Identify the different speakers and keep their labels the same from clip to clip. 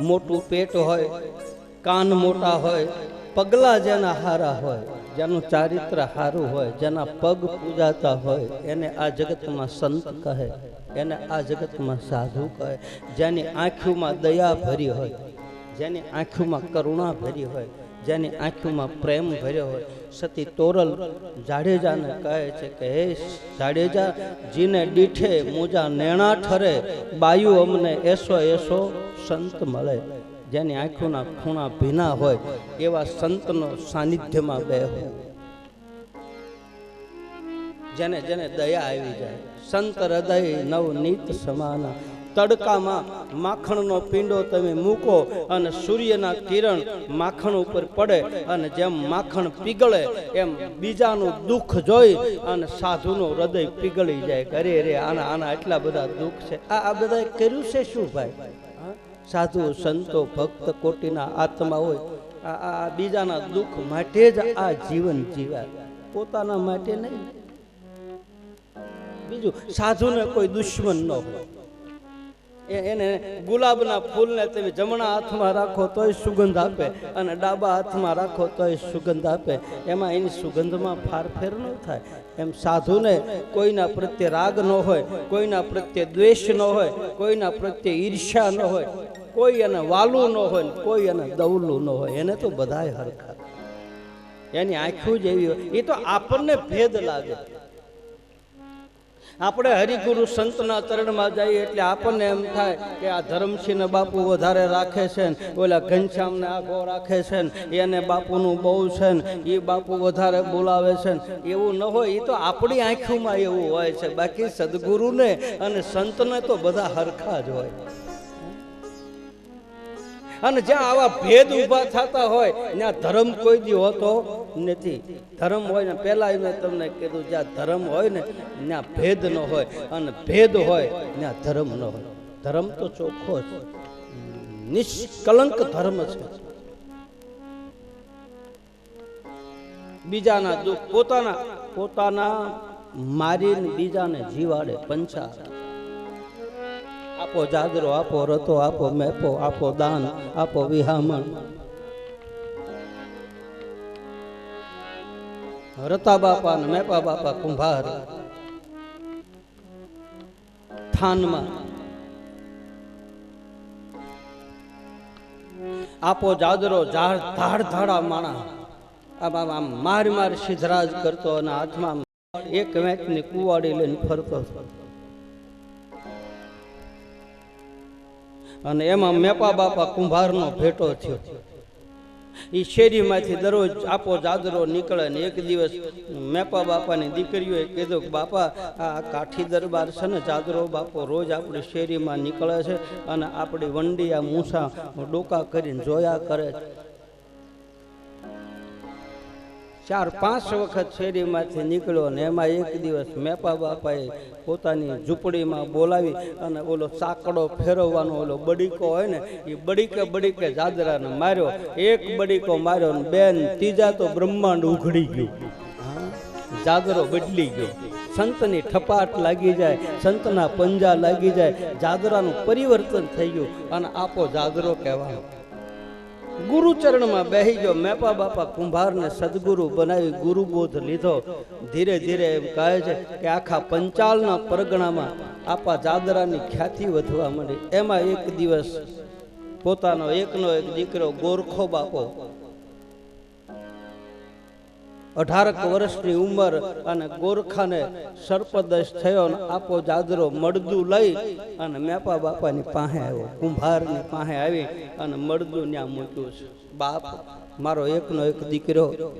Speaker 1: મોટું પેટ હોય, કાન મોટા હોય, પગલા જેના હારા હોય, જેનું ચારિત્ર હારું હોય, જેના પગ પૂજાતા હોય, એને આ જગતમાં સંત કહે, એને આ જગતમાં સાધુ કહે. જેની આંખોમાં દયા ભરી હોય, જેની આંખોમાં કરુણા ભરી હોય જેની આંખોમાં પ્રેમ ભર્યો હોય, સતી તોરલ જાડેજાને કહે છે કે, હે જાડેજા, જીને દીઠે મોજા નેણા ઠરે, બાયુ અમને એસો એસો સંત મળે. જેની આંખોના ખૂણા ભીના હોય, એવા સંતનો સાનિધ્યમાં બે હોય. જેને જેને દયા આવી જાય, સંત હૃદય નવનીત સમાના તડકામાં માખણનો પીંડો તમે મૂકો અને સૂર્યના કિરણ માખણ ઉપર પડે અને જેમ માખણ પીગળે, એમ બીજાનું દુઃખ જોઈ અને સાધુનું હૃદય પીગળી જાય. અરે રે આના આના એટલા બધા દુઃખ છે. આ આ બધા કર્યું છે શું ભાઈ? સાધુ, સંતો, ભક્ત, કોટીના આત્મા હોય આ આ બીજાના દુઃખ માટે જ આ જીવન જીવાય. પોતાના માટે નહીં. બીજું, સાધુને કોઈ દુશ્મન ન હોય. એને ગુલાબના ફૂલને તમે જમણા હાથમાં રાખો તોય સુગંધ આપે અને ડાબા હાથમાં રાખો તોય સુગંધ આપે. એમાં એની સુગંધમાં ફારફેર ન થાય. એમ સાધુને કોઈના પ્રત્યે રાગ ન હોય, કોઈના પ્રત્યે દ્વેષ ન હોય, કોઈના પ્રત્યે ઈર્ષ્યા ન હોય, કોઈ એને વાલું ન હોય, કોઈ એને દવલું ન હોય. એને તો બધાય હરખા. એની આંખું જ એવી હોય. એ તો આપણને ભેદ લાગે. આપણે હરિગુરુ સંતના ચરણમાં જઈએ એટલે આપણને એમ થાય કે આ ધરમસિંહને બાપુ વધારે રાખે છે ને, ઓલા ઘનશ્યામને આગો રાખે છે ને, એને બાપુનું બહુ છે એ બાપુ વધારે બોલાવે છે ને, એવું ન હોય એ તો આપણી આંખોમાં એવું હોય છે. બાકી સદગુરુને અને સંતને તો બધા હરખા જ હોય. અને જ્યાં આવા ભેદ ઊભા થતા હોય, ત્યાં ધર્મ કોઈ દી હોતો નથી. ધર્મ હોય ને પહેલાં મેં તમને કીધું, જ્યાં ધર્મ હોય ને, ત્યાં ભેદ ન હોય. અને ભેદ હોય, ત્યાં ધર્મ ન હોય. ધર્મ તો ચોખ્ખો છે નિષ્કલંક ધર્મ છે. બીજાના દુઃખ પોતાના પોતાના મારીને બીજાને જીવાડે પંચા આપો જાગરો, આપો રતો આપો મેપો, આપો દાન, આપો વિહામણ. રતા બાપા ને મેપા બાપા કુંભાર. થાનમાં. આપો જાદરો ઝાડ ધાડ, ધાડા માણા. આમ આમ માર માર, સિદ્ધરાજ કરતો અને હાથમાં એક વેંચની કુવાડી લઈને ફરતો હતો. અને એમાં મેપા બાપા કુંભારનો ભેટો થયો. એ શેરીમાંથી દરરોજ આપો જાદરો નીકળે ને એક દિવસ મેપા બાપાની દીકરીઓએ કીધું કે, બાપા, આ કાઠી દરબાર છે ને જાદરો બાપો રોજ આપણી શેરીમાં નીકળે છે અને આપણી વંડી આ મૂસા ડોકા કરીને જોયા કરે છે. ચાર પાંચ વખત શેરીમાંથી નીકળ્યો ને એમાં એક દિવસ મેપા બાપાએ પોતાની ઝૂંપડીમાં બોલાવી અને ઓલો સાંકડો ફેરવવાનો ઓલો બડીકો હોય ને એ બડીકે બડીકે જાદરાને માર્યો. એક બડીકો માર્યો ને બેન, ત્રીજા તો બ્રહ્માંડ ઉઘડી ગયું. જાદરો બદલી ગયો. સંતની ઠપાટ લાગી જાય, સંતના પંજા લાગી જાય. જાદરાનું પરિવર્તન થઈ ગયું. અને આપો જાદરો કહેવાનો. ગુરુચરણમાં બેહી ગયો. મેપા બાપા કુંભારને સદગુરુ બનાવી ગુરુબોધ લીધો. ધીરે ધીરે એમ કહે છે કે આખા પંચાલના પરગણામાં આપા જાદરાની ખ્યાતિ વધવા માંડી. એમાં એક દિવસ પોતાનો એકનો એક દીકરો ગોરખો બાપો અઢારક વર્ષની ઉંમર અને ગોરખાને સર્પદશ થયો અને આપો જાદરો મળદું લઈ અને મેપા બાપાની પાસે આવ્યો, કુંભારની પાસે આવી અને મળદું ત્યાં મૂક્યું છે. બાપ, મારો એકનો એક દીકરો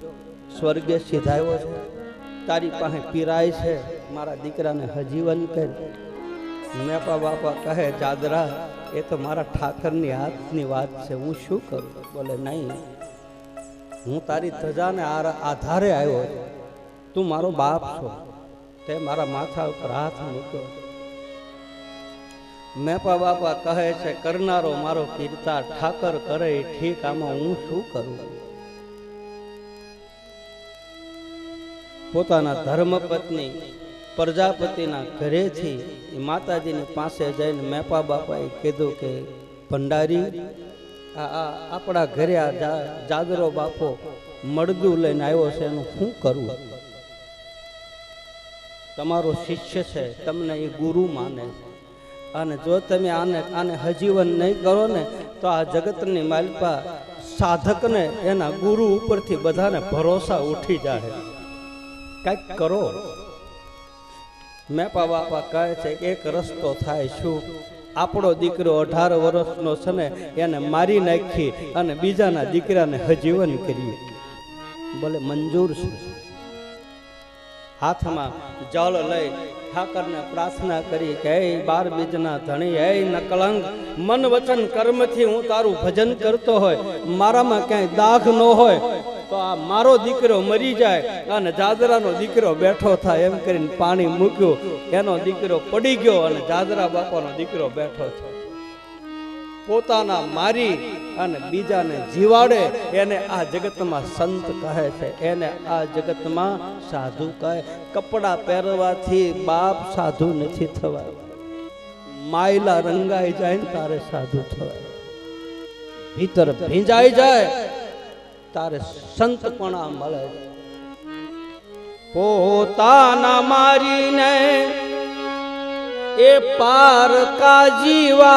Speaker 1: સ્વર્ગે સીધાયો છે. તારી પાસે પીરાય છે. મારા દીકરાને હજીવન કર. મેપા બાપા કહે, જાદરા, એ તો મારા ઠાકરની હાથની વાત છે. હું શું કરું? બોલે, નહીં. હું તારી ધજાને આધારે આવ્યો તું મારો બાપ છો. તે મારા માથા ઉપર હાથ મૂક્યો મેપા બાપા કહે છે, કરનારો મારો કીર્તા ઠાકર કરે ઠીક, આમાં હું શું કરું? પોતાના ધર્મપત્ની પ્રજાપતિના ઘરેથી માતાજીની પાસે જઈને મેપા બાપાએ કીધું કે, ભંડારી આપણા ઘરે આ જાગરો બાપો મળદું લઈને આવ્યો છે, એનું શું કરવું? તમારો શિષ્ય છે, તમને એ ગુરુ માને અને જો તમે આને આને હજીવન નહીં કરો ને, તો આ જગતની માલપા સાધકને એના ગુરુ ઉપરથી બધાને ભરોસા ઉઠી જાય કાંઈક કરો. મેપા બાપા કહે છે એક રસ્તો થાય શું? આપણો દીકરો અઢાર વર્ષનો છે ને, એને મારી નાખી અને બીજાના દીકરાને હજીવન કરીએ. ભલે મંજૂર છે. હાથમાં જળ લઈ ઠાકરને પ્રાર્થના કરી કે હે બાર બીજના ધણી હે નકલંક મન વચન કર્મથી હું તારું ભજન કરતો હોય, મારામાં ક્યાંય દાગ ન હોય તો આ મારો દીકરો મરી જાય અને જાદરાનો દીકરો બેઠો થાય એમ કરીને પાણી મૂક્યું. એનો દીકરો પડી ગયો અને જાદરા બાપાનો દીકરો બેઠો થયો. પોતાના મારી અને બીજાને જીવાડે એને આ જગતમાં સંત કહે છે. એને આ જગતમાં સાધુ કહે. કપડાં પહેરવાથી બાપ સાધુ નથી થવા. માયલા રંગાઈ જાય ને તારે સાધુ થવાય ભીતર ભીંજાઈ જાય તારે સંતપણા મળે. પોતાના મારીને એ પાર કાજીવાડે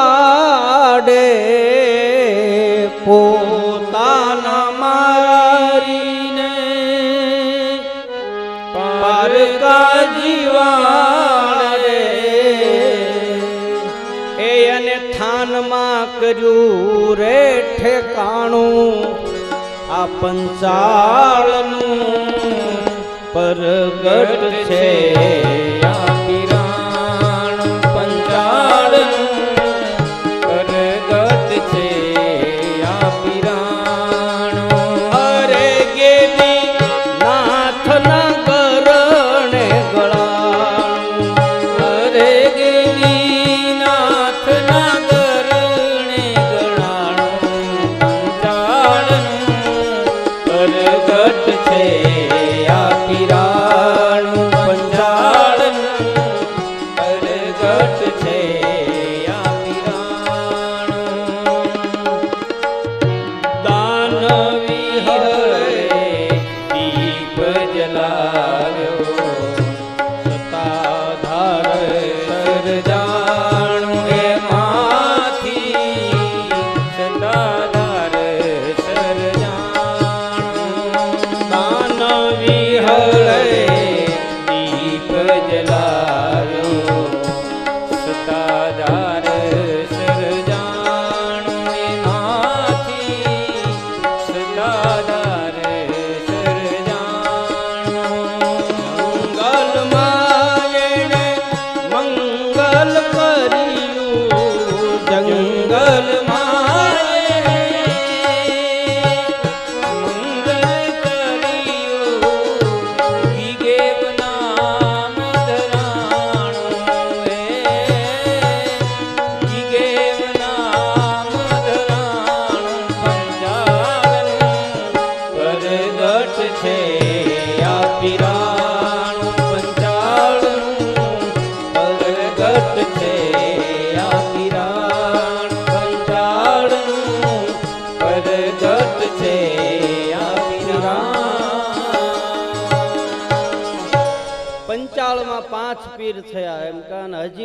Speaker 1: પોતાના મારીને પાર કાજીવાડે એ અને થાનમાં કર્યું રે ઠેકાણું. આ પંચાળનું પરગટ છે.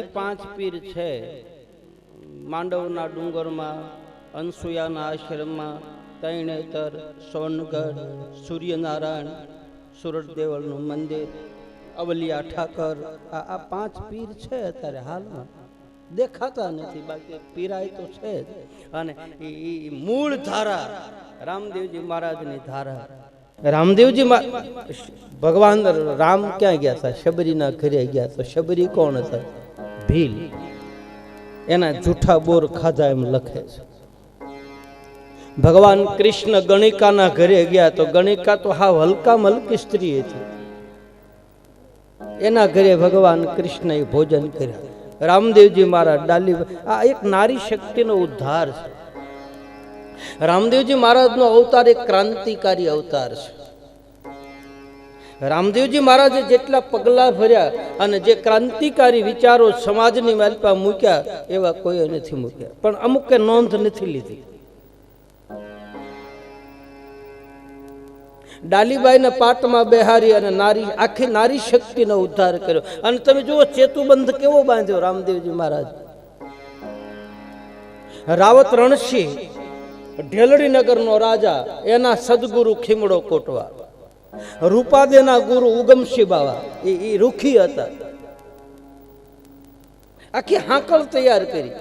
Speaker 1: પાંચ પીર છે. માંડવના ડુંગરમાં, અનસુયાના આશ્રમમાં તૈણેતર સોનગઢ, સૂર્યનારાયણ સુરતદેવળનું મંદિર, અવલિયા ઠાકર, આ આ પાંચ પીર છે અત્યારે હાલમાં. દેખાતા નથી, બાકી પીરાય તો છે જ. અને ઈ મૂળ ધારા, રામદેવજી મહારાજની ધારા. રામદેવજી ભગવાન રામ ક્યાં ગયા હતા? શબરીના ઘરે ગયા તો શબરી કોણ હતા? ભીલ. એના જૂઠા બોર ખાધા એમ લખે છે. ભગવાન કૃષ્ણ ગણિકાના ઘરે ગયા તો ગણિકા તો હાવ હલકા મલકી સ્ત્રી હતી એના ઘરે ભગવાન કૃષ્ણએ ભોજન કર્યા. રામદેવજી મારા ડાલી આ એક નારી શક્તિનો ઉદ્ધાર છે. રામદેવજી મહારાજનો અવતાર એક ક્રાંતિકારી અવતાર છે. રામદેવજી મહારાજે જેટલા પગલાં ભર્યા અને જે ક્રાંતિકારી વિચારો સમાજની માલપા મૂક્યા, એવા કોઈ નથી મૂક્યા. પણ અમુક કે નોંધ નથી લીધી. ડાલીબાઈના પાટમાં બેહારી અને નારી, આખી નારી શક્તિનો ઉદ્ધાર કર્યો. અને તમે જુઓ, ચેતુબંધ કેવો બાંધ્યો રામદેવજી મહારાજ. રાવત રણસિંહ ઢેલડી નગરનો રાજા, એના સદગુરુ ખીમડો કોટવા. રૂપાદેના ગુરુ ઉગમસિંહ બાવા. એ એ રૂખી હતા. આખી હાંકળ તૈયાર કરી.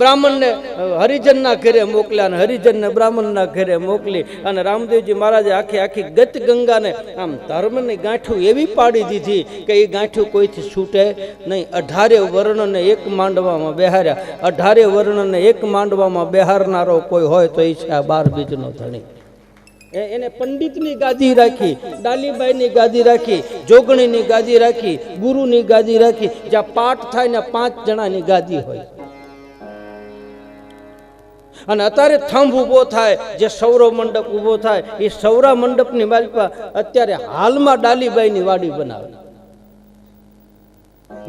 Speaker 1: બ્રાહ્મણને હરિજનના ઘરે મોકલ્યા અને હરિજનને બ્રાહ્મણના ઘરે મોકલી અને રામદેવજી મહારાજે આખી આખી ગત ગંગાને આમ ધર્મની ગાંઠું એવી પાડી દીધી કે એ ગાંઠું કોઈથી છૂટે નહીં. અઢારે વર્ણને એક માંડવામાં બેહાર્યા. અઢારે વર્ણને એક માંડવામાં બેહારનારો કોઈ હોય તો એ છે આ બાર બીજનો ધણી. એને પંડિતની ગાદી રાખી, ડાલીબાઈની ગાદી રાખી, જોગણીની ગાદી રાખી, ગુરુની ગાદી રાખી, જ્યાં પાઠ થાય ને પાંચ જણાની ગાદી હોય. અને અત્યારે થંભ ઊભો થાય, જે સૌરવ મંડપ ઊભો થાય, એ સૌરા મંડપની માલિકા અત્યારે હાલમાં ડાલીબાઈની વાડી બનાવે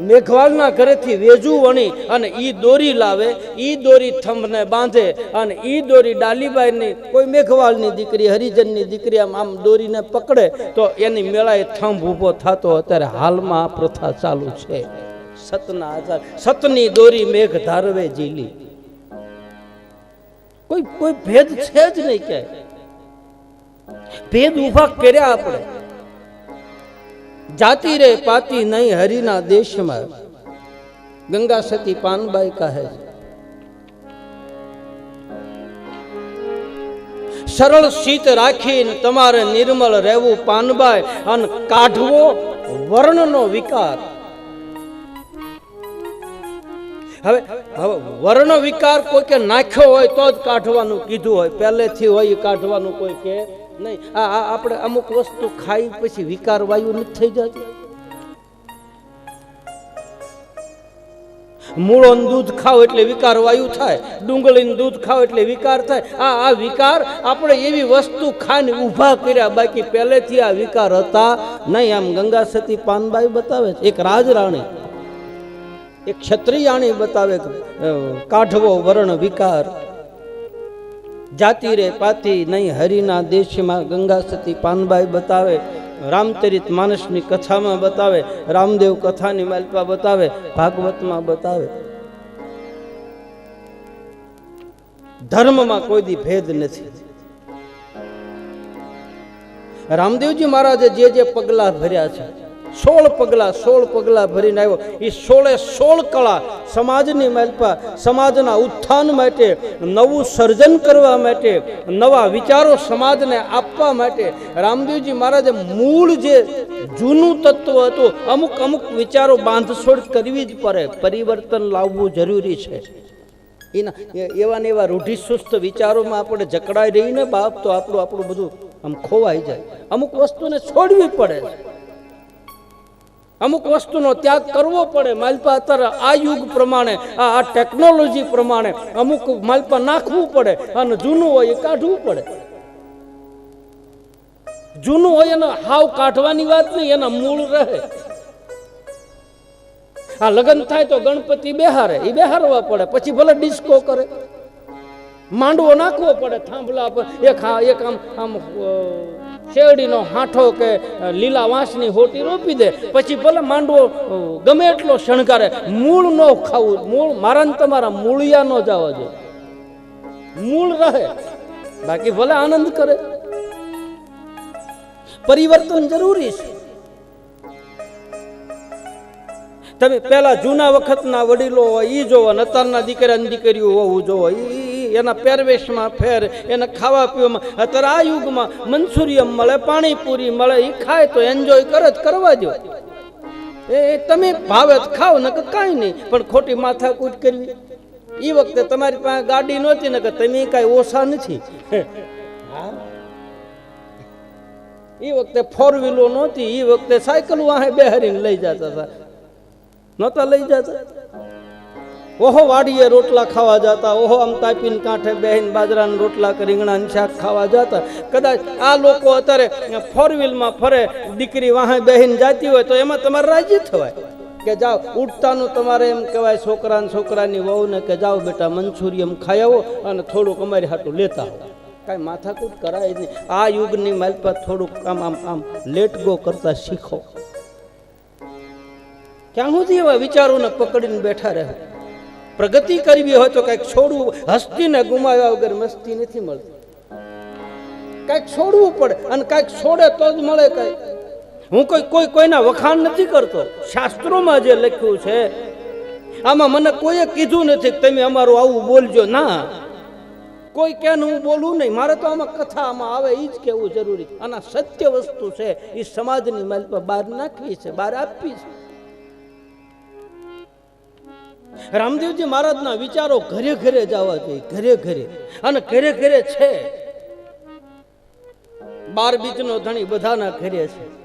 Speaker 1: મેઘવાલના ઘરેથી વેજું વણી અને ઈ દોરી લાવે, ઈ દોરી થંભને બાંધે અને ઈ દોરી ડાલીબાઈની કોઈ મેઘવાલની દીકરી, હરિજનની દીકરી આમ આમ દોરીને પકડે, તો એની મેળાએ થંભ ઊભો થતો અત્યારે હાલમાં આ પ્રથા ચાલુ છે. સતના આધાર સતની દોરી મેઘ ધારવે જીલી કોઈ કોઈ ભેદ છે જ નહીં ક્યાંય. ભેદ ઊભા કર્યા આપણે. જાતિ રે પાતી નહીં હરિના દેશમાં. ગંગા સતી પાનબાઈ કહે સરળ શીત રાખીને તમારે નિર્મળ રહેવું પાનબાઈ અને કાઢવો વર્ણનો વિકાર. હવે હવે વર્ણ વિકાર કોઈ કે નાખ્યો હોય તો જ કાઢવાનું કીધું હોય. પહેલેથી હોય કાઢવાનું કોઈ કે નહીં. આ આપણે અમુક વસ્તુ ખાઈ પછી વિકાર વાયુ નથી થઈ જતી. મૂળોનું દૂધ ખાવ એટલે વિકાર વાયુ થાય. ડુંગળીનું દૂધ ખાવ એટલે વિકાર થાય. આ આ વિકાર આપણે એવી વસ્તુ ખાઈને ઊભા કર્યા. બાકી પહેલેથી આ વિકાર હતા નહીં. આમ ગંગા સતી પાનબાઈ બતાવે છે. એક રાજરાણી, એક ક્ષત્રિયાણી બતાવે કાઢવો, વર્ણ, વિકાર. જાતિ રે પાતી નહીં, હરિના દેશમાં ગંગા સતી પાનબાઈ બતાવે, રામચરિત માનસની કથામાં બતાવે, રામદેવ કથાની માલપા બતાવે, ભાગવતમાં બતાવે. ધર્મમાં કોઈ દી ભેદ નથી. રામદેવજી મહારાજે જે જે પગલા ભર્યા છે સોળ પગલા સોળ પગલા ભરીને આવ્યો. એ સોળે સોળ કળા સમાજની માલપા સમાજના ઉત્થાન માટે, નવું સર્જન કરવા માટે, નવા વિચારો સમાજને આપવા માટે રામદેવજી મહારાજે મૂળ જે જૂનું તત્વ હતું, અમુક અમુક વિચારો બાંધછોડ કરવી જ પડે. પરિવર્તન લાવવું જરૂરી છે. એના એવા ને એવા રૂઢિસુસ્ત વિચારોમાં આપણે જકડાઈ રહીને બાપ તો આપણું આપણું બધું આમ ખોવાઈ જાય. અમુક વસ્તુને છોડવી પડે. અમુક વસ્તુનો ત્યાગ કરવો પડે. માલપા અત્યારે આ યુગ પ્રમાણે, આ ટેકનોલોજી પ્રમાણે અમુક માલપા નાખવું પડે અને જૂનું હોય એ કાઢવું પડે. જૂનું હોય એને હાવ કાઢવાની વાત નહીં, એના મૂળ રહે. આ લગ્ન થાય તો ગણપતિ બેહારે એ બેહારવા પડે, પછી ભલે ડિસ્કો કરે. માંડવો નાખવો પડે, થાંભલા પર. એક હા, એક આમ આમ શેરડીનો હાંઠો કે લીલા વાંસની હોટી રોપી દે. પછી ભલે માંડવો ગમે એટલો શણગારે, મૂળ ન ખાવું, મૂળ, મારા તમારા મૂળિયા ન જવા જોઈએ મૂળ રહે. બાકી ભલે આનંદ કરે. પરિવર્તન જરૂરી છે. તમે પેલા જૂના વખતના વડીલો હોય એ જોવો અત્યારના દીકરા દીકરીઓ હોવું જોવો, ઈ એના પહેરવેશમાં ફેર, એના ખાવા પીવામાં. અત્યારે આ યુગમાં મંચુરિયમ મળે, પાણીપુરી મળે એ ખાય તો એન્જોય કરે જ, કરવા દો એ તમે ભાવે ખાવ ને કાંઈ નહીં. પણ ખોટી માથાકૂટ કરવી. એ વખતે તમારી પાસે ગાડી નહોતી ને કે તમે કાંઈ ઓછા નથી. એ વખતે ફોર વ્હીલો નહોતી એ વખતે સાયકલ વાહે બેહારીને લઈ જતા હતા. નહોતા લઈ જતા. ઓહો, વાડીએ રોટલા ખાવા જતા. ઓહો, આમ તાપીને કાંઠે બેહીને બાજરાના રોટલા રીંગણાનું શાક ખાવા જતા. કદાચ આ લોકો અત્યારે ફોર વ્હીલમાં ફરે, દીકરી વાહે બેહીને જાતી હોય તો એમાં તમારે રાજી થવાય. કે જાઓ, ઉઠતાનું તમારે એમ કહેવાય છોકરા ને છોકરાની વહુને કે જાઓ બેટા મંચુરિયમ ખાઈ આવો અને થોડુંક અમારી હાટું લેતા કાંઈ માથાકૂટ કરાય નહીં. આ યુગની માલપત થોડુંક આમ આમ આમ લેટ ગો કરતા શીખો. ક્યાં સુધી એવા વિચારોને પકડીને બેઠા રહે? પ્રગતિ કરવી હોય તો કંઈક છોડવું, હસ્તીને ગુમાવ્યા વગર મસ્તી નથી મળતી. કાંઈક છોડવું પડે અને કાંઈક છોડે તો જ મળે કંઈક હું કોઈ કોઈ, કોઈના વખાણ નથી કરતો. શાસ્ત્રોમાં જે લખ્યું છે, આમાં મને કોઈએ કીધું નથી તમે અમારું આવું બોલજો. ના. કોઈ કે હું બોલું નહીં. મારે તો આમાં કથા, આમાં આવે એ જ કહેવું જરૂરી અને સત્ય વસ્તુ છે. એ સમાજની માલ બહાર નાખવી છે બહાર આપવી છે. રામદેવજી મહારાજના વિચારો ઘરે ઘરે જવા જોઈએ, ઘરે ઘરે. અને ઘરે ઘરે છે. બાર બીજનો ધણી બધાના ઘરે છે.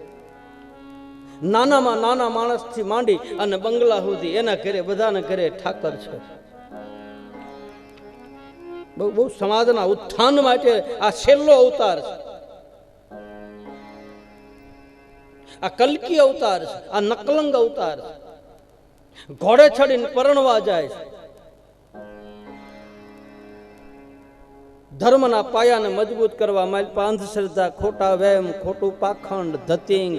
Speaker 1: નાનામાં નાના માણસથી માંડી અને બંગલા સુધી એના ઘરે બધાના ઘરે ઠાકર છે. બહુ બહુ સમાજના ઉત્થાન માટે આ છેલ્લો અવતાર છે. આ કલકી અવતાર છે, આ નકલંગ અવતાર છે. ઘોડે ચડીને પરણવા જાય ધર્મના પાયાને મજબૂત કરવા માટે અંધશ્રદ્ધા ખોટા વેમ, ખોટું પાખંડ, ધતિંગ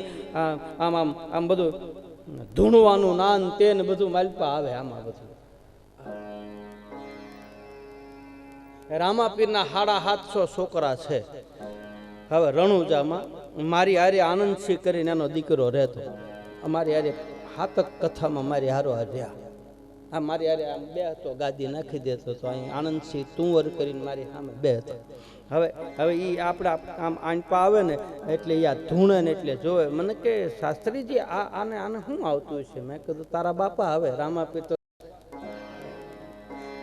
Speaker 1: આમ આમ આમ બધું ધૂણવાનું નાન તેન બધું માલપા આવે આમાં બધું. રામાપીરના હાડા હાથસો છોકરા છે. હવે રણુજામાં મારી આરે આનંદસિંહ કરીને એનો દીકરો રહેતો. અમારી હારે હાતક કથામાં મારી હારો હાર્યા આ મારી હારે આમ બે હતો, ગાદી નાખી દેતો તો અહીં આનંદસિંહ તુંવર કરીને મારી સામે બે હતો. હવે હવે એ આપણા આમ આંટપા આવે ને, એટલે એ આ ધૂણે ને એટલે જોવે. મને કે, શાસ્ત્રીજી, આ, આને આને શું આવતું છે મેં કીધું, તારા બાપા આવે, રામા તો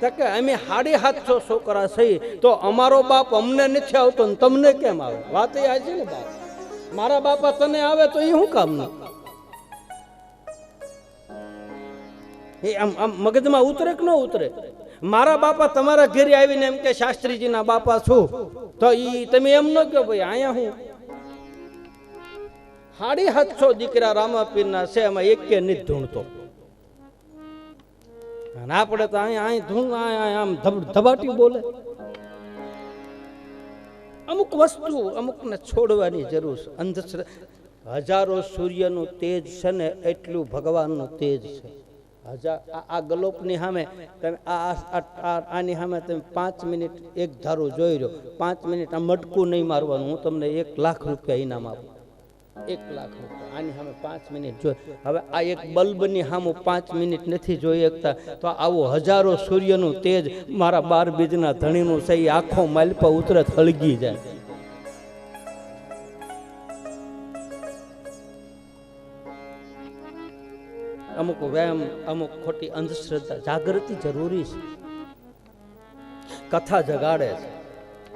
Speaker 1: તો કે, અમે સાડી છો, છોકરા સહી. તો અમારો બાપ અમને નથી આવતો ને તમને કેમ આવે? વાત એ આજે ને બાપ. મારા બાપા તને આવે તો એ શું કામનું? એ આમ આમ મગજમાં ઉતરે કે ન ઉતરે? મારા બાપા તમારા ઘરે આવીને એમ કે, શાસ્ત્રીજીના બાપા છું. તો ઈ તમે એમ ન કહો, ભાઈ, અહીંયા હું. સાડી સાતસો દીકરા રામાપીરના છે એમાં એક કે નથી ધૂણતો. અને આપણે તો અહીંયા અહીં ધૂણ આમ ધબ- ધબાટી બોલે. અમુક વસ્તુ અમુકને છોડવાની જરૂર છે. અંધશ્રદ્ધા હજારો સૂર્યનું તેજ છે ને, એટલું ભગવાનનું તેજ છે. આ- ગલોપની સામે તમે આની સામે તમે પાંચ મિનિટ એક ધારું જોઈ રહ્યો. પાંચ મિનિટ આ મટકું નહીં મારવાનું. હું તમને એક લાખ રૂપિયા ઇનામ આપું. એક લાખ રૂપિયા. આની સામે પાંચ મિનિટ જોઈ. હવે આ એક બલ્બની સામે પાંચ મિનિટ નથી જોઈ શકતા. તો આવું હજારો સૂર્યનું તેજ મારા બાર બીજના ધણીનું છે એ આખો માલપા ઉતરે થળગી જાય. અમુક વ્યાયામ, અમુક ખોટી અંધશ્રદ્ધા, જાગૃતિ જરૂરી છે. કથા જગાડે છે.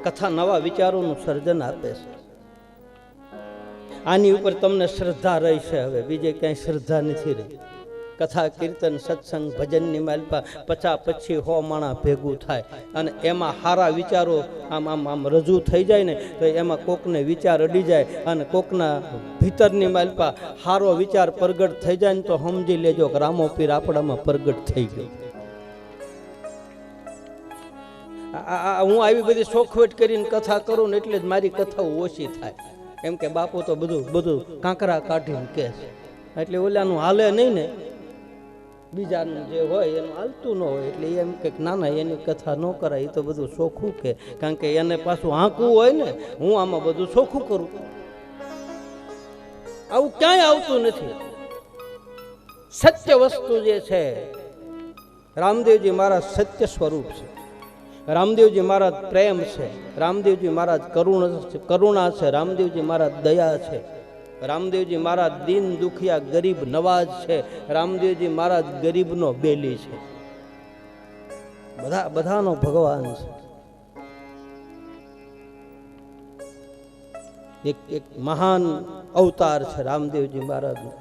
Speaker 1: કથા નવા વિચારોનું સર્જન આપે છે. આની ઉપર તમને શ્રદ્ધા રહી છે હવે. બીજે ક્યાંય શ્રદ્ધા નથી રહી કથા, કીર્તન, સત્સંગ ભજનની માલપા પચા પછી હો માણા ભેગું થાય. અને એમાં સારા વિચારો આમ આમ આમ રજૂ થઈ જાય ને, તો એમાં કોકને વિચાર અડી જાય અને કોકના ભીતરની માલપા સારો વિચાર પ્રગટ થઈ જાય ને તો સમજી લેજો કે રામો પીર આપણામાં પ્રગટ થઈ ગયો. હું આવી બધી શોખવેટ કરીને કથા કરું ને એટલે જ મારી કથાઓ ઓછી થાય. એમ કે બાપુ તો બધું બધું કાંકરા કાઢીને કે છે. એટલે ઓલાનું હાલે નહીં ને બીજાનું જે હોય એનું હાલતું ન હોય, એટલે એમ કંઈક ના ના એની કથા ન કરાય, એ તો બધું ચોખ્ખું કે. કારણ કે એને પાછું હાંકવું હોય ને, હું આમાં બધું ચોખ્ખું કરું. આવું ક્યાંય આવતું નથી. સત્ય વસ્તુ જે છે, રામદેવજી મારા સત્ય સ્વરૂપ છે. રામદેવજી મહારાજ પ્રેમ છે. રામદેવજી મહારાજ કરુણ કરુણા છે. રામદેવજી મહારાજ દયા છે. રામદેવજી મહારાજ દીન દુખિયા ગરીબ નવાજ છે. રામદેવજી મહારાજ ગરીબનો બેલી છે. બધા બધાનો ભગવાન છે. એક એક મહાન અવતાર છે રામદેવજી મહારાજનો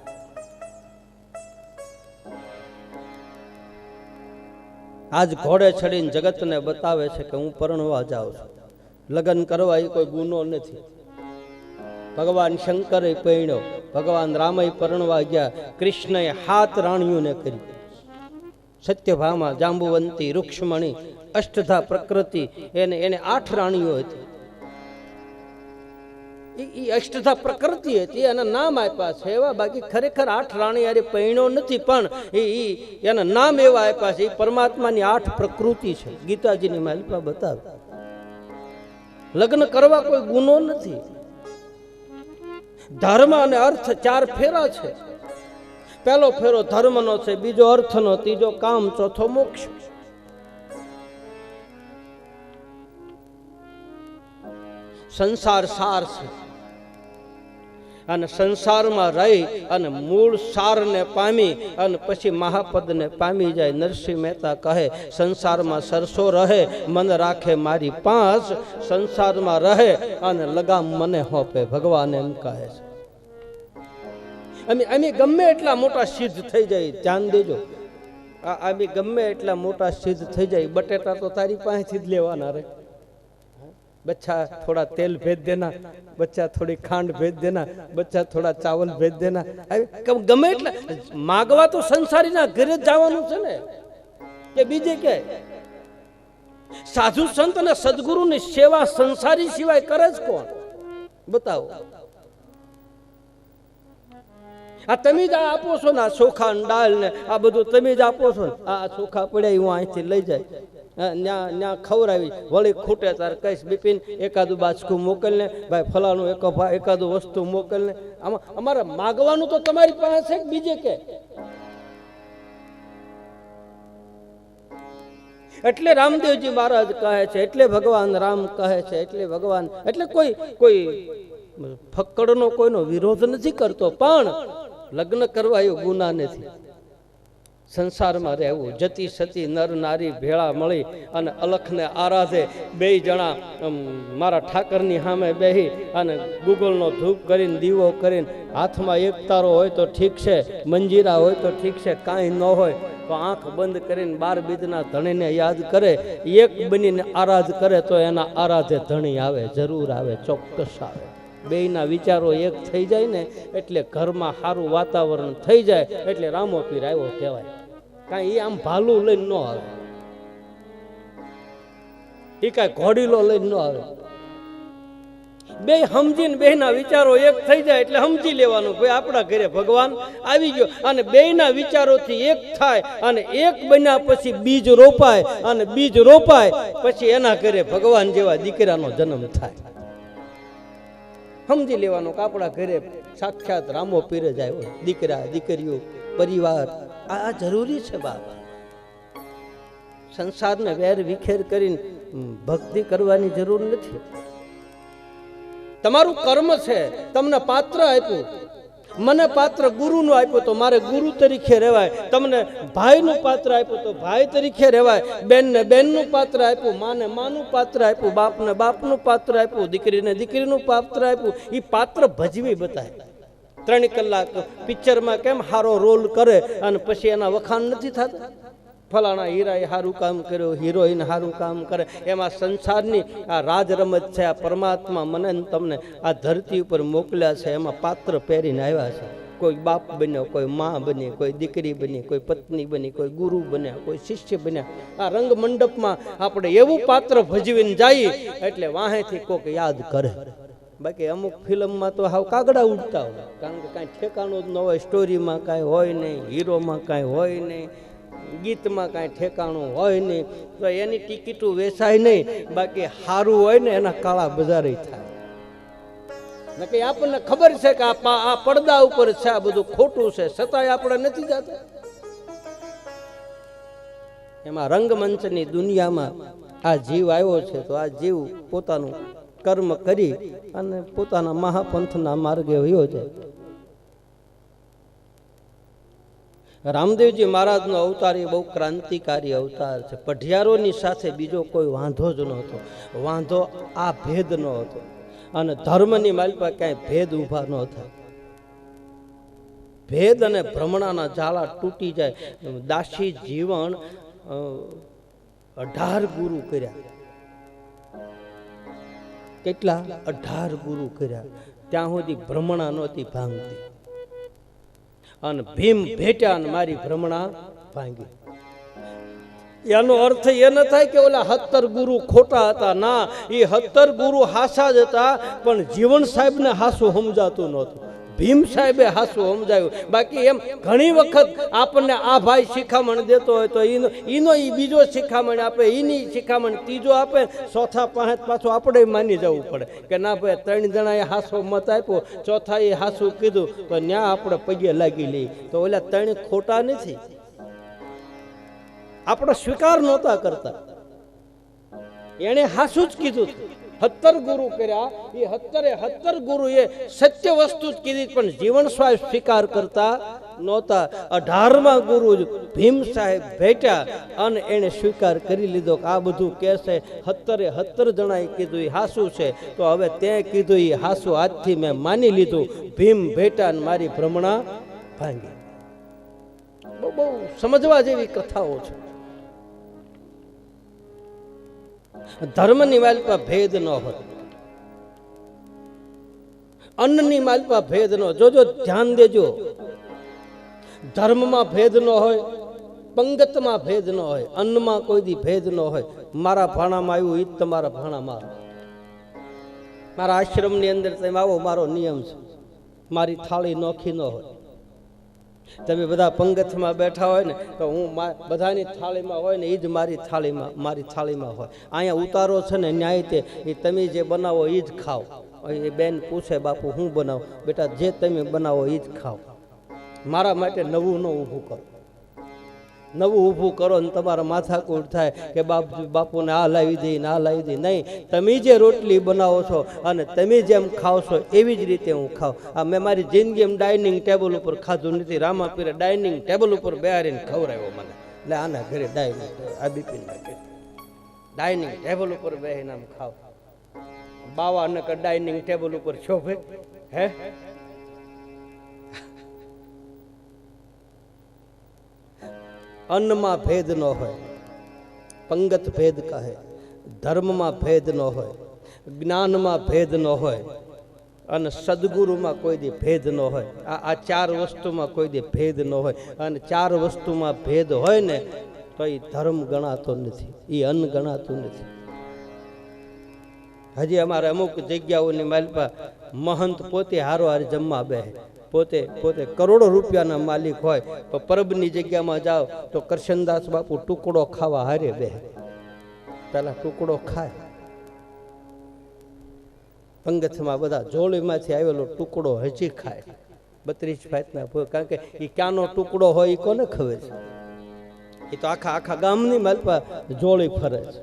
Speaker 1: આજ ઘોડે ચડીને જગતને બતાવે છે કે હું પરણવા જાઉં છું. લગ્ન કરવા એ કોઈ ગુનો નથી. ભગવાન શંકરે પૈણ્યો. ભગવાન રામય પરણવા ગયા. કૃષ્ણએ હાથ રાણીઓને કરી. સત્યભામા, જાંબુવંતી, રૂક્ષ્મણી, અષ્ટધા પ્રકૃતિ, એને એને આઠ રાણીઓ હતી. અષ્ટધા પ્રકૃતિ હતી, એના નામ આપ્યા છે એવા. બાકી ખરેખર આઠ રાણી યારે પૈણો નથી, પણ એ એના નામ એવા આપ્યા છે. એ પરમાત્માની આઠ પ્રકૃતિ છે. ગીતાજીની માલિકા બતાવતા લગ્ન કરવા કોઈ ગુનો નથી. ધર્મ અને અર્થ ચાર ફેરા છે. પહેલો ફેરો ધર્મનો છે, બીજો અર્થનો, ત્રીજો કામ, ચોથો મોક્ષ. સંસાર સાર છે. અને સંસારમાં રહી અને મૂળ સારને પામી અને પછી મહાપદને પામી જાય. નરસિંહ મહેતા કહે, સંસારમાં સરસો રહે, મન રાખે મારી પાંચ. સંસારમાં રહે અને લગામ મને હોપે. ભગવાન એમ કહે છે. અમે અમે ગમે એટલા મોટા સિદ્ધ થઈ જાય. ધ્યાન દેજો. આ અમે ગમે એટલા મોટા સિદ્ધ થઈ જાય. બટેટા તો તારી પાસેથી જ લેવાના રે. बच्चा थोड़ा तेल भेज देना बच्चा थोड़ी खांड भेज देना बच्चा थोड़ा चावल भेज देना હવે કમ- ગમે એટલે માગવા તો સંસારીના ઘરે જ જવાનું છે ને કે બીજે કે સાધુ સંત અને સદગુરુની સેવા સંસારી સિવાય કરે જ કોણ બતાવો આ તમે જ આ આપો છો ને આ ચોખા ને દાળ ને આ બધું તમે જ આપો છો ને આ ચોખા પડ્યા એ હું અહીંથી લઈ જાય ન્યા ત્યાં ખવડાવી. વળી ખૂટે તાર કહીશ, બિપિન, એકાદું બાચકું મોકલ ને ભાઈ ફલાણું એક એકાદું વસ્તુ મોકલ ને આમાં અમારે માગવાનું તો તમારી પાસે બીજે કે? એટલે રામદેવજી મહારાજ કહે છે, એટલે ભગવાન રામ કહે છે, એટલે ભગવાન એટલે કોઈ કોઈ ફક્કડનો કોઈનો વિરોધ નથી કરતો. પણ લગ્ન કરવા એ ગુના નથી. સંસારમાં રહેવું. જતી સતી, નર, નારી, ભેળા, મળી અને અલખને આરાધે. બે જણા મારા ઠાકરની સામે બેહી અને ગૂગલનો ધૂપ કરીને, દીવો કરીને, હાથમાં એક તારો હોય તો ઠીક છે, મંજીરા હોય તો ઠીક છે, કાંઈ ન હોય તો આંખ બંધ કરીને બાર બીજના ધણીને યાદ કરે. એક બનીને આરાધ કરે તો એના આરાધે ધણી આવે, જરૂર આવે, ચોક્કસ આવે. બેયના વિચારો એક થઈ જાય ને એટલે ઘરમાં સારું વાતાવરણ થઈ જાય એટલે રામો પીર આવ્યો કહેવાય. કાંઈ એ આમ ભાલું લઈને ન આવે. એ કાંઈ ઘોડીલો લઈને ન આવે. બે સમજીને બેના વિચારો એક થઈ જાય એટલે સમજી લેવાનું ભાઈ આપણા ઘરે ભગવાન આવી ગયો અને બેના વિચારોથી એક થાય અને એક બન્યા પછી બીજ રોપાય અને બીજ રોપાય પછી એના ઘરે ભગવાન જેવા દીકરાનો જન્મ થાય. સમજી લેવાનું કે આપણા ઘરે સાક્ષાત રામો પીરજ આવ્યો દીકરા, દીકરીઓ, પરિવાર આ જરૂરી છે બાબા સંસારને વેર વિખેર કરીને ભક્તિ કરવાની જરૂર નથી. તમારું કર્મ છે, તમને પાત્ર આપ્યું. મને પાત્ર ગુરુનું આપ્યું તો મારે ગુરુ તરીકે રહેવાય. તમને ભાઈનું પાત્ર આપ્યું તો ભાઈ તરીકે રહેવાય. બેનને બેનનું પાત્ર આપ્યું, માને માનું પાત્ર આપ્યું, બાપને બાપનું પાત્ર આપ્યું, દીકરીને દીકરીનું પાત્ર આપ્યું. એ પાત્ર ભજવી બતાય. ત્રણ કલાક પિક્ચરમાં કેમ સારો રોલ કરે અને પછી એના વખાણ નથી થતા? ફલાણા હીરાએ સારું કામ કર્યું, હિરોઈન સારું કામ કરે. એમાં સંસારની આ રાજ રમત છે, આ પરમાત્મા મને તમને આ ધરતી ઉપર મોકલ્યા છે, એમાં પાત્ર પહેરીને આવ્યા છે. કોઈ બાપ બન્યો, કોઈ મા બની, કોઈ દીકરી બની, કોઈ પત્ની બની, કોઈ ગુરુ બન્યા, કોઈ શિષ્ય બન્યા. આ રંગ મંડપમાં આપણે એવું પાત્ર ભજવીને જઈએ એટલે વાહેથી કોક યાદ કરે. બાકી અમુક ફિલ્મમાં તો હાવ કાગડા ઉડતા હોય. કારણ કે કાંઈ ઠેકાણું જ ન હોય, સ્ટોરીમાં કાંઈ હોય નહીં, હીરોમાં કાંઈ હોય નહીં, ગીતમાં કાંઈ ઠેકાણું હોય નહીં, તો એની ટિકિટો વેચાય નહીં, બાકી સારું હોય ને એના કાળા બજારે થાય. નકે આપણને ખબર છે કે આ આ પડદા ઉપર છે, આ બધું ખોટું છે, છતાંય આપણે નથી જતા. એમાં રંગમંચની દુનિયામાં આ જીવ આવ્યો છે, તો આ જીવ પોતાનું કર્મ કરી અને પોતાના મહાપંથના માર્ગે વયો જાય. રામદેવજી મહારાજનો અવતાર એ બહુ ક્રાંતિકારી અવતાર છે. પઢિયારોની સાથે બીજો કોઈ વાંધો જ નહોતો. વાંધો આ ભેદ ન હતો. અને ધર્મની માલિકા ક્યાંય ભેદ ઊભા ન થાય. ભેદ અને ભ્રમણાના જાળા તૂટી જાય. દાસી જીવન અઢાર ગુરુ કર્યા. કેટલા અઢાર ગુરુ કર્યા. ત્યાં સુધી ભ્રમણા નહોતી ભાંગતી. અને ભીમ ભેટ્યા અને મારી ભ્રમણા ભાંગી. એનો અર્થ એ ન થાય કે ઓલા હત્તર ગુરુ ખોટા હતા. ના એ હત્તર ગુરુ હાસા જ હતા, પણ જીવન સાહેબને હાસું સમજાતું નહોતું. ભીમ સાહેબે હાસું સમજાયું. બાકી એમ ઘણી વખત આપણને આ ભાઈ શિખામણ દેતો હોય તો એનો એનો એ બીજો શિખામણ આપે એની શિખામણ ત્રીજો આપે. ચોથા પાંચ પાછું આપણે માની જવું પડે કે ના ભાઈ, ત્રણ જણાએ હાસો મત આપ્યો ચોથા એ હાસું કીધું, તો ન્યા આપણે પગે લાગી લઈએ તો ઓલા ત્રણ ખોટા નથી. આપણો સ્વીકાર નહોતા કરતા. એણે હાસું જ કીધું. હત્તર ગુરુ કર્યા. એ હત્તરે હત્તર ગુરુ એ સત્ય વસ્તુ જ કીધી, પણ જીવન સ્વાય સ્વીકાર કરતા નહોતા. અઢારમા ગુરુ ભીમ સાહેબ ભેટ્યા અને એણે સ્વીકાર કરી લીધો કે આ બધું કહેશે. હત્તરે હત્તર જણાએ કીધું એ હાસું છે. તો હવે તે કીધું એ હાસું આજથી મેં માની લીધું. ભીમ ભેટા મારી ભ્રમણા ભાંગી. બહુ સમજવા જેવી કથાઓ છે. ધર્મની માલિકા ભેદ ન હોય અન્નની માલિકા ભેદ ન જોજો ધ્યાન દેજો. ધર્મમાં ભેદ ન હોય, પંગતમાં ભેદ ન હોય, અન્નમાં કોઈ દી ભેદ ન હોય. મારા ભાણામાં આવ્યું એ તમારા ભાણામાં. મારા આશ્રમની અંદર તમે આવો, મારો નિયમ છે. મારી થાળી નોખી ન હોય. તમે બધા પંગતમાં બેઠા હોય ને, તો હું બધાની થાળીમાં હોય ને એ જ મારી થાળીમાં મારી થાળીમાં હોય. અહીંયા ઉતારો છે ને, ન્યાય તે એ તમે જે બનાવો એ જ ખાઓ એ બેન પૂછે, બાપુ, હું બનાવું? બેટા, જે તમે બનાવો એ જ ખાઓ. મારા માટે નવું ન ઊભું કરો. નવું ઊભું કરો ને તમારા માથાકૂટ થાય કે બાપ બાપુને આ લાવી દઈ ને આ લાવી દઈ નહીં, તમે જે રોટલી બનાવો છો અને તમે જેમ છો એવી જ રીતે હું ખાઉં આ મેં મારી જિંદગી એમ ડાઇનિંગ ટેબલ ઉપર ખાધું નથી. રામાપીરે ડાઇનિંગ ટેબલ ઉપર બેહારીને ખવડાવ્યો મને. એટલે આના ઘરે ડાઇનિંગ આ બિપિનના ડાઇનિંગ ટેબલ ઉપર બેહીને આમ ખાવ. બાવા ડાઇનિંગ ટેબલ ઉપર શોભે હે? અન્નમાં ભેદ ન હોય, પંગત ભેદ કહે, ધર્મમાં ભેદ ન હોય, જ્ઞાનમાં ભેદ ન હોય, અને સદગુરુમાં કોઈ દી ભેદ ન હોય. આ આ ચાર વસ્તુમાં કોઈ દી ભેદ ન હોય. અને ચાર વસ્તુમાં ભેદ હોય ને, તો એ ધર્મ ગણાતો નથી. એ અન્ન ગણાતું નથી. હજી અમારે અમુક જગ્યાઓની માલપા મહંત પોતે હારો હાર જમવા બે પોતે પોતે કરોડો રૂપિયાના માલિક હોય, તો પરબની જગ્યામાં જાઓ, તો કરશનદાસ બાપુ ટુકડો ખાવા હારે બે પેલા ટુકડો ખાય. પંગથમાં બધા જોડીમાંથી આવેલો ટુકડો હજી ખાય. બત્રીસ ફાતના ભોગ, કારણ કે એ ક્યાંનો ટુકડો હોય એ કોને ખબર છે? એ તો આખા આખા ગામની માલપા જોળી ફરે છે.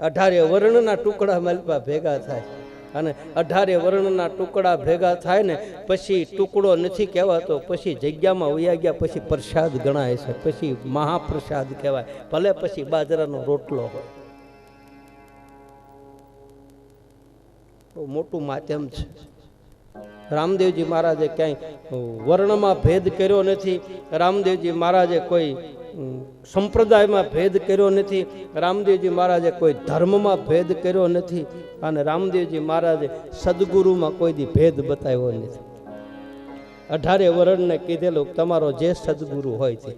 Speaker 1: અઢારે વર્ણના ટુકડા માલપા ભેગા થાય. અને અઢારે વર્ણના ટુકડા ભેગા થાય ને પછી ટુકડો નથી કહેવાતો, પછી જગ્યામાં વયા ગયા, પછી પ્રસાદ ગણાય છે, પછી મહાપ્રસાદ કહેવાય, ભલે પછી બાજરાનો રોટલો હોય. બહુ મોટું માધ્યમ છે. રામદેવજી મહારાજે ક્યાંય વર્ણમાં ભેદ કર્યો નથી. રામદેવજી મહારાજે કોઈ સંપ્રદાયમાં ભેદ કર્યો નથી. રામદેવજી મહારાજે કોઈ ધર્મમાં ભેદ કર્યો નથી અને રામદેવજી મહારાજે સદગુરુમાં કોઈ દી ભેદ બતાવ્યો નથી. અઢારે વર્ણને કીધેલું તમારો જે સદગુરુ હોય તે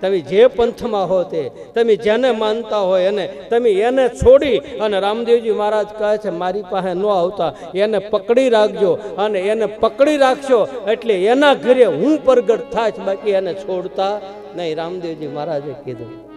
Speaker 1: તમે જે પંથમાં હો તે, તમે જેને માનતા હોય અને તમે એને છોડી અને રામદેવજી મહારાજ કહે છે, મારી પાસે ન આવતા, એને પકડી રાખજો અને એને પકડી રાખશો એટલે એના ઘરે હું પ્રગટ થાય બાકી એને છોડતા નહીં. રામદેવજી મહારાજે કીધું.